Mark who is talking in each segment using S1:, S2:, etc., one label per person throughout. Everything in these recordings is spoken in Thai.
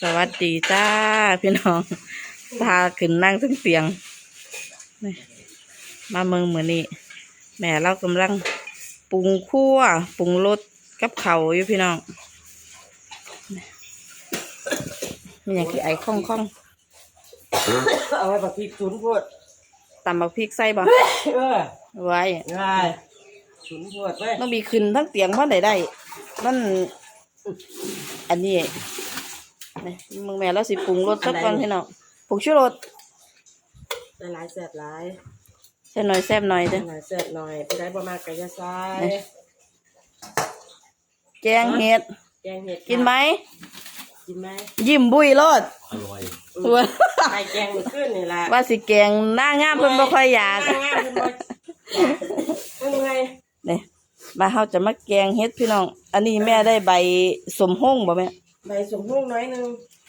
S1: สวัสดีจ้าพี่น้องพาขึ้นนั่งทั้งเตียงนี่มาเมืองเหมือนนี้แม่เรากำลังปรุงคั่วปรุงรสกับเขาวอยู่พี่น้องนี่มีอย่างที่ไอ้ข้องข้อง
S2: เอาไว้แบบพริกฉุนพูด
S1: ๆตำบักพริกใส่บ่
S2: เออ
S1: ไว้
S2: ได้ฉุนพูดเว้ย
S1: ต้องมีขึ้นทั้งเตียงเพราะไหนได้มันอันนี้ นี่มึงแม่เราสิปรุงรสสักก่อนพี่น้องปรุงชูรส
S2: ได้หลายแสบหลาย
S1: ใส่หน่อยแซ่บหน่อยเด้อ
S2: หลายแสบหน่อยผู้ใดบ่มากกะอยาซาย
S1: นี่แกงเห็ด
S2: แกงเห็ด
S1: กินไหม
S2: กินไหม
S1: ยิ้มบุยโลด
S3: อร่อย
S1: ตัว
S2: ไข่แกงมันขึ้นนี่แหละ
S1: ว่าสิแกงหน้างามเพิ่นบ่ค่อยอยาก
S2: ง่ายๆเพิ่นบ่เป็นไง
S1: นี่มาเฮาจะมาแกงเห็ดพี่น้อง อันนี้แม่ได้ใบสมห้งบ่แม่
S2: ใบสมพุ่งน้อยหนึง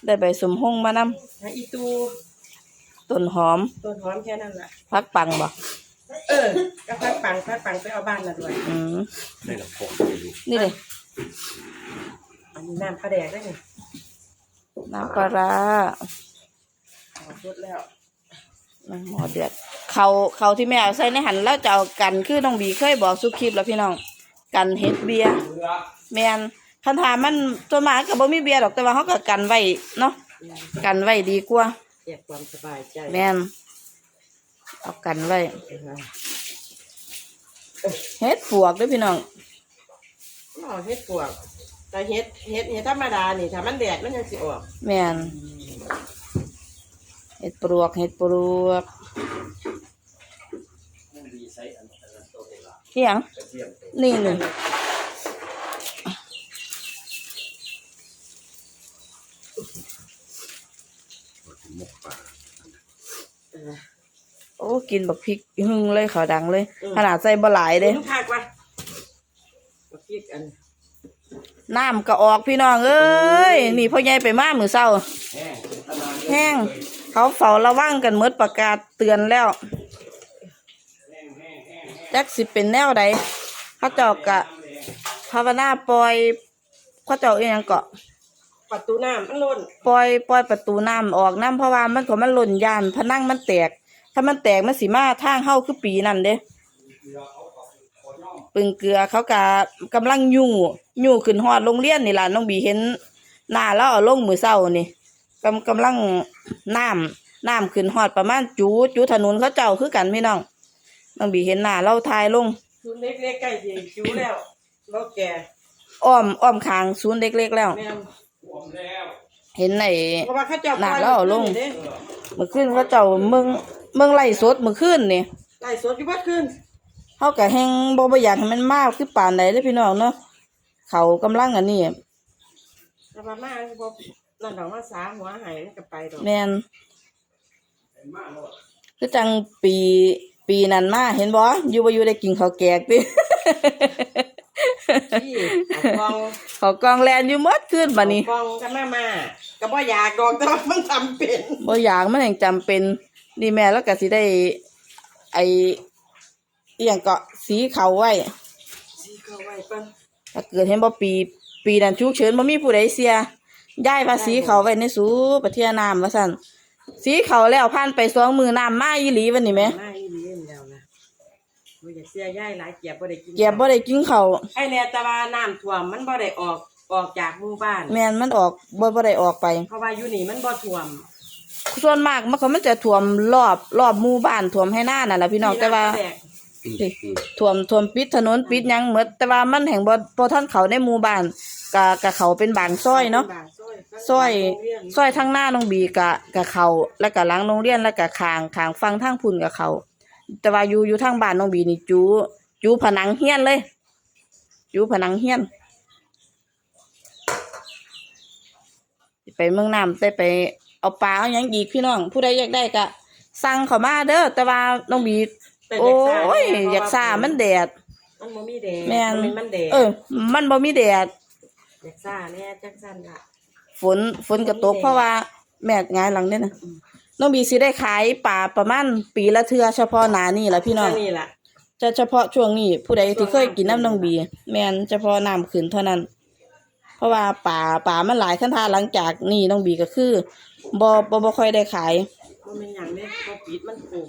S1: ได้ใบสมห้งมานํ
S2: หาอีตู
S1: ต้นหอม
S2: ต้นหอมแค่นั้นแหละ
S1: พักปังบ่
S2: เออก็พัดปังพัดปังไปเอาบ้านละด้วย
S1: อืม
S3: ได้ลำโพงไปดู
S1: นี่เลย
S2: อันนี้น้ำปลาแดกได้ไง
S1: น้ำปลาร้า
S2: เอาสดแล้ว
S1: น้ำหมอเดือดเขาเขาที่แม่เอาใส่ในหันแล้วจะเอากันคือน้องบีเคยบอกสุคลิปแล้วพี่น้อง กันเฮ็ดเบียร์แม่น คันถามมันตัวหมาก็บ่มีเบียร์ดอกแต่ว่าเขาก็กันไว้เนาะกันไว้ดีกว่า
S2: เก็บความสบายใจ
S1: แม่นเอากันไว้
S2: เออ
S1: เฮ็ดปวกเด้วยพี่น้อง
S2: อ๋อเฮ็ดปวก แต่เฮ็ดเฮ็ดเฮ็ดธรรมดานี่ถ้ามันแดดมันยังสิออก
S1: แม่นเฮ็ดปลวกเฮ็ดปลวกนี่หยังนี่หนึ่ง
S2: เออ
S1: โอ้ กินบักพริกหึ่งเลยเขาดังเลยขนาดใส่บ่หลายเด้
S2: ลูกค้ากว่าบักพริกอัน
S1: น้ำก็ออกพี่น้องเอ้ยนี่พ่อใหญ่ไปมามือเศร้า
S3: แห้งขนาด
S1: แห้งเขาเฝ้าระวังกันเมดประกาศเตือนแล้วจักสิเป็นแนวใดเขาเจ้ากะภาวนาปล่อยเขาเจ้าเองก็
S2: ประตูน้ำมันล้น
S1: ปล่อยปล่อยประตูน้ำออกน้ำเพราะว่ามันก็มันหล่นยานพนังมันแตก ถ้ามันแตกมันสิมาทางเข้าคือปีนั่นเด้ปึงเกลือเขากะกำลังยู่ยู่ขึ้นฮอดโรงเรียนนี่ล่ะน้องบีเห็นหน้าแล้วเอาลงมือเศร้านี่กำกำลังน้ำน้ำขึ้นฮอดประมาณจูจูถนนเขาเจ้าคือกันพี่น้องน้องบีเห็นหน้าเราทายลง
S2: ชุดเล็กๆใกล้สิคิ้วแล้วแล้วแก่
S1: อ้อมอ้อมคางศูนย์เล็กๆแล้ว
S2: แม่น
S1: เห็นไอ้
S2: เพราะว่าเขาเจ้า
S1: หน้าแล้วเอาลง
S2: เด้
S1: เมื่อคืนเขาเจ้าเมือง เมืองไล่สดเมื่อคืนนี่
S2: ไล่สดอยู่บัดคืน
S1: เขาก็แหงบ่บ่อยากให้มันมากคือปานใดเด้อพี่น้องเนาะเขากำลังอันนี้
S2: แต่ว่ามาบ่นั่นดอกมาสาหัวหายมันก็ไปดอก
S1: แม่นคือจังปีปีนั้นมาเห็นบ่อยู่บ่อยู่ได้กินข้าวแกงติ
S2: ที่เอากอง
S1: เขาวกองแลนอยู่หมดคืนบัดนี้
S2: เอากองกันมามาก็บ่อยากดอกแต่ว่ามันทำเป็น
S1: บ่อยากมันยังจำเป็น นี่แม่แล้วก็สิได้ ไออีหยังก็สีเขาไว้
S2: สิเข้าไว้เพิ่น
S1: ถ้าเกิดเห็นบ่ปี ปีนั้นฉุกเฉินบ่มีผู้ใดเสียย้ายภาษีเขาไว้ในสูประเทศน้ำว่าซั่นสีเขาแล้วผ่านไปสองมือน้ำมาอีหลีวันนี้แหม
S2: มาอีหลีเห็นแล้วนะบ่อยากเสียย่ายหลายเกียบบ่ได้กิน
S1: เก็บบ่ได้กินเขาว
S2: ไอ้เนี่ยแต่ว่าน้ำท่วมมันบ่ได้ออกออกจากหมู่บ้าน
S1: แม่นมันออกบ่บ่ได้ออกไป
S2: เพราะว่าอยู่นี่มันบ่ท่วม
S1: ส่วนมากมันก็มันจะท่วมรอบรอบหมู่บ้านท่วมให้หน้านั่นล่ะพี่น้องแต่ว่า
S2: แตก
S1: สิท่วมท่วมปิดถนนปิดหยังหมดแต่ว่ามันแห่งบ่บ่ทันเขาในหมู่บ้านกะกะเขาเป็นบางซอยเนาะซอยซอยทางหน้าน้องบีกะกะเขาแล้วก็หลังโรงเรียนแล้วก็คางคางฟังทางพุ่นกะเขาแต่ว่าอยู่อยู่ทางบ้านน้องบีนี่จูจูผนังเฮียนเลยจูผนังเฮียนสิไปเมืองน้ำได้ไป เอาปลาเอาหยังอีกพี่น้อง ผู้ใดอยากได้ก็สั่งเข้ามาเด้อแต่ว่าน้องบี
S2: แต่
S1: โอ้
S2: อย
S1: อยากซ่ามันแดด
S2: มันบ่มีแดด
S1: แม่น
S2: มันแดด
S1: เออ มันบ่มีแดด
S2: อยากซ่าแน่จังซั่นล่ะ
S1: ฝนฝนก็ตกเพราะว่าแม่งายหลังเนี่ยนะน้องบีสิได้ขายป่าประมาณปีละเทือเฉพาะหนานี่แหละพี่น้อง
S2: แค่นี่ล่ะ
S1: จะเฉพาะช่วงนี้ผู้ใดที่เคยกินน้ำน้องบี แม่นเฉพาะน้ำขึ้นเท่านั้น ราะว่าป่าป่ามันหลายขั้นทาหลังจากนี่น้องบีก็คือบ่บ่บ่ค่อยได้ขาย
S2: มันเป็นอย่างนี้พอปิดมันปุ่ม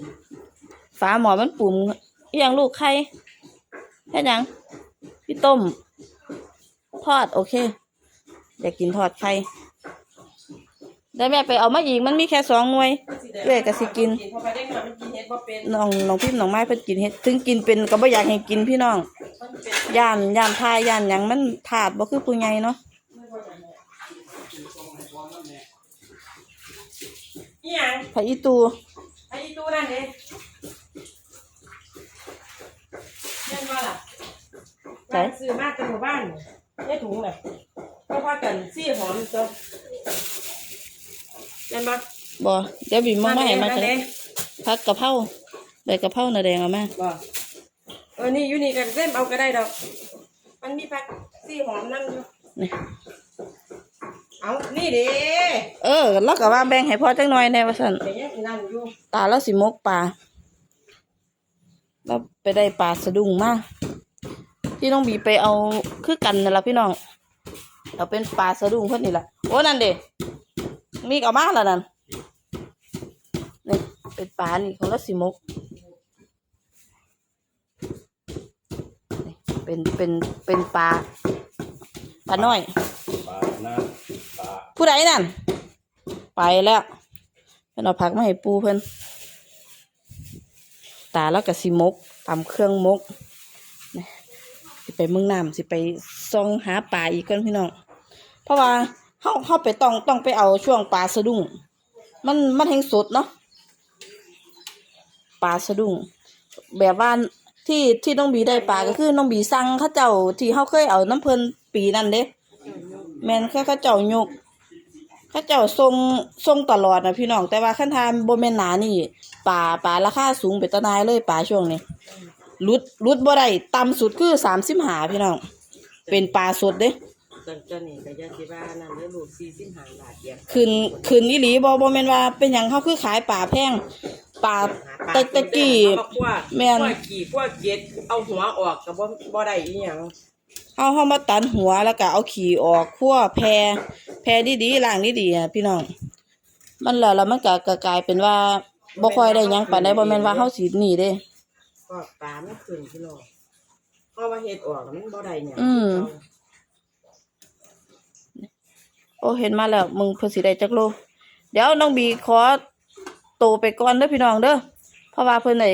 S1: ฟ้าหมอมันปุ่มอหยังลูกไข่แค่ยังพี่ต้ม ทอดโอเค อยากกินทอดไข่ได้แม่ไปเอามาอีกมันมีแค่สองหน่วยเว้ยก็สิกิน
S2: พอไปได้เงินมันกินเฮ็ดบ่เป็น
S1: น้องน้องพิมพ์น้องไม้เพิ่นกินเฮ็ดถึงกินเป็นก็บ่อยากให้กินพี่น้อง
S2: มันเป็น
S1: ย่านย่านทายย่านหยังมันถาดบ่คือผู้ใหญ่เนาะ
S2: อีหยัง
S1: ไผอีตู
S2: ไอ้ตู้นั่นเด้เล่นว่าล่ะไปซื้อมาจากหมู่บ้านได้ถุงเลยก็พากันซี่หอมตัวเล่นบ่
S1: บ่เดี๋ยวบีมมามาให้มา
S2: นั่
S1: กัน
S2: นเด้
S1: ผักกะเพราได้กะเพราหน้าแดงเอามา
S2: บ่ เออนี่อยู่นี่กันเล่นเอาก็ได้ดอก มันมีผักซี่หอมนั่นอยู่
S1: นี่
S2: เอานี่เด้
S1: เออแล้วก็ว่าแบ่งให้พ่อจังหน่อยแน่ว่าซั่น
S2: เดี๋ยวยังอีนั่นอยู่
S1: ตาแล้วสิมกปลาเราไปได้ปลาสะดุ้งมาที่น้องบีไปเอาคือกันนั่นล่ะพี่น้องเอาเป็นปลาสะดุ้งเพิ่นนี่ล่ะโอ้นั่นเด้มีก็เอามาแล้วนั่นนี่เป็นปลานี่ของเราสิมก เป็นเป็นเป็นปลาปลาน้อย
S3: ปลาหน้าปลา
S1: ผู้ใดนั่น ไปแล้วเพิ่นเอาผักมาให้ปูเพิ่นตาแล้วก็สิมกตำเครื่องมกนี่สิไปเมืองน้ำสิไปซองหาปลาอีกก่อนพี่น้อง เพราะว่าเฮาเฮาไปต้องต้องไปเอาช่วงปลาสะดุ้งมันมันแห้งสดเนาะปลาสะดุ้งแบบว่า ที่ที่น้องบีได้ปลาก็คือน้องบีสั่งเขาเจ้าที่เขาเคยเอาน้ำเพิ่นปีนั่นเด้แมนแค่เขาเจ้ายกเขาเจ้าทรงทรงตลอดนะพี่น้องแต่ว่าขั้นทานบนแม่นหนานี่ป่าป่าราคาสูงไปตะนายเลยป่าช่วงนี้รุดรุดบ่ได้ต่ำสุดคือสามสิบหาพี่น้องเป็นปลาสดเด้
S2: จังจันี่ก็อยาสิว่านั่นเด้อลูก45บาทเดียว
S1: ขึ้นขึ้นอีหลีบ่บ่แม่นว่าเป็นหยังเขาคือขายป่าแพงป่าตะตะกี้
S2: เอาคั่ว
S1: แม่น
S2: คั่วกี่คั่วเกล็ดเอาหัวออกก็บ่บ่ได้อีหยัง
S1: เอาเฮามาตันหัวแล้วก็เอาขี้ออกคั่วแพรแพรดีๆล้างดีๆอะพี่น้อง มันแล้วแล้วมันก็ก็กลายเป็นว่าบ่ค่อยได้หยังปานใดบ่แม่นว่าเฮาสิหนีเด้
S2: ก็ปลามันขึ้นพี่น้องเพราะว่าเฮ็ดออกแล้วมันบ่ได้หยัง
S1: อืม โอ้เห็นมาแล้วมึงเพิ่นสิได้จักโล เดี๋ยวน้องบีขอโตไปก่อนเด้อพี่น้องเด้อเพราะว่าเพิ่นได้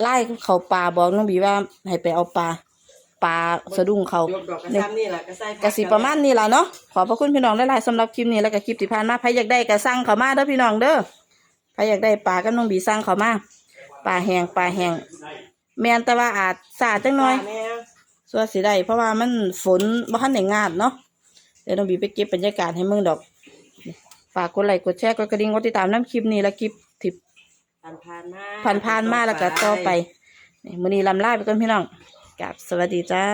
S1: ไล่เขาป่าบอกน้องบีว่าให้ไปเอาปลาปลาสะดุ้งเขา
S2: ยกดอกกระ
S1: เนี่ย
S2: ซ้ำนี่ล่ะก็ใส่
S1: กสิประมาณนี้ล่ะเนาะขอบพระคุณพี่น้องหลายๆสำหรับคลิปนี้แล้วก็คลิปที่ผ่านมาใครอยากได้ก็สั่งเขามาเด้อพี่น้องเด้อใครอยากได้ปลาก็น้องบีสั่งเขามาปลาแห้งปลาแห้งแม่นแต่ว่าอาจสาดจังหน่อย
S2: แม่
S1: ส่วนสิได้เพราะว่ามันฝนบ่ทันได้งาดเนาะ เดี๋ยวน้องบีไปเก็บบรรยากาศให้มึงดอกฝากกดไลค์กดแชร์กดกระดิ่งกดติดตามน้ำคลิปนี้และคลิปทิป
S2: ผ่านผ่านมา
S1: ผ่านผ่านๆมาแล้วก็ต่อไปนี่มื้อนี้ลำลาไปก่อนพี่น้องกับสวัสดีจ้า